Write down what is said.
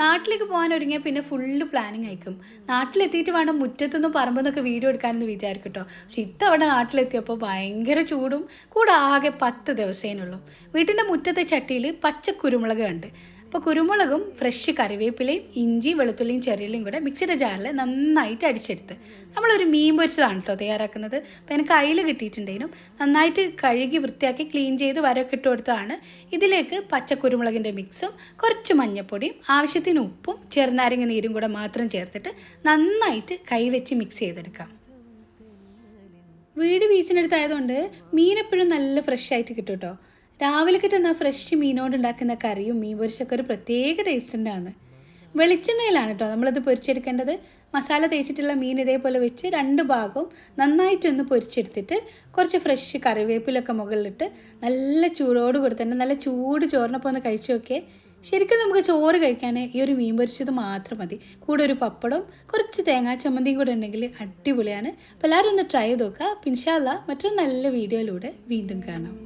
നാട്ടിലേക്ക് പോകാൻ ഒരുങ്ങിയാൽ പിന്നെ ഫുള്ള് പ്ലാനിങ് ആയിരിക്കും. നാട്ടിലെത്തിയിട്ട് വേണം മുറ്റത്തുനിന്ന് പറമ്പെന്നൊക്കെ വീഡിയോ എടുക്കാനെന്ന് വിചാരിക്കും കേട്ടോ പക്ഷെ ഇത്തവണ നാട്ടിലെത്തിയപ്പോൾ ഭയങ്കര ചൂടും കൂടെ ആകെ പത്ത് ദിവസേനുള്ളൂ. വീട്ടിന്റെ മുറ്റത്തെ ചട്ടിയിൽ പച്ച കുരുമുളക് കണ്ട്. അപ്പോൾ കുരുമുളകും ഫ്രഷ് കറിവേപ്പിലയും ഇഞ്ചി വെളുത്തുള്ളിയും ചെറിയുള്ളിയും കൂടെ മിക്സിയുടെ ജാറിൽ നന്നായിട്ട് അടിച്ചെടുത്ത്. നമ്മളൊരു മീൻ പൊരിച്ചതാണ് കേട്ടോ തയ്യാറാക്കുന്നത്. അപ്പോൾ എനിക്ക് അയിൽ കിട്ടിയിട്ടുണ്ടെങ്കിലും നന്നായിട്ട് കഴുകി വൃത്തിയാക്കി ക്ലീൻ ചെയ്ത് വരൊക്കെ ഇട്ട് കൊടുത്തതാണ്. ഇതിലേക്ക് പച്ചക്കുരുമുളകിന്റെ മിക്സും കുറച്ച് മഞ്ഞൾപ്പൊടിയും ആവശ്യത്തിന് ഉപ്പും ചെറുനാരങ്ങ നീരും കൂടെ മാത്രം ചേർത്തിട്ട് നന്നായിട്ട് കൈവച്ച് മിക്സ് ചെയ്തെടുക്കാം. വീട് ബീച്ചിനടുത്തായതുകൊണ്ട് മീൻ എപ്പോഴും നല്ല ഫ്രഷ് ആയിട്ട് കിട്ടും കേട്ടോ രാവിലെ കിട്ടുന്ന ഫ്രഷ് മീനോട് ഉണ്ടാക്കുന്ന കറിയും മീൻ പൊരിച്ചൊക്കെ ഒരു പ്രത്യേക ടേസ്റ്റ് ആണ്. വെളിച്ചെണ്ണയിലാണ് കേട്ടോ നമ്മളത് പൊരിച്ചെടുക്കേണ്ടത്. മസാല തേച്ചിട്ടുള്ള മീൻ ഇതേപോലെ വെച്ച് രണ്ട് ഭാഗവും നന്നായിട്ടൊന്ന് പൊരിച്ചെടുത്തിട്ട് കുറച്ച് ഫ്രഷ് കറിവേപ്പിലൊക്കെ മുകളിലിട്ട് നല്ല ചൂടോട് കൂടി തന്നെ നല്ല ചൂട് ചോറിനൊപ്പം ഒന്ന് കഴിച്ചു നോക്കിയേ. ശരിക്കും നമുക്ക് ചോറ് കഴിക്കാൻ ഈ ഒരു മീൻ പൊരിച്ചത് മാത്രം മതി. കൂടെ ഒരു പപ്പടവും കുറച്ച് തേങ്ങാ ചമ്മന്തിയും കൂടെ ഉണ്ടെങ്കിൽ അടിപൊളിയാണ്. അപ്പോൾ എല്ലാവരും ഒന്ന് ട്രൈ ചെയ്ത് നോക്കുക. പിൻഷാല്ല മറ്റൊരു നല്ല വീഡിയോയിലൂടെ വീണ്ടും കാണാം.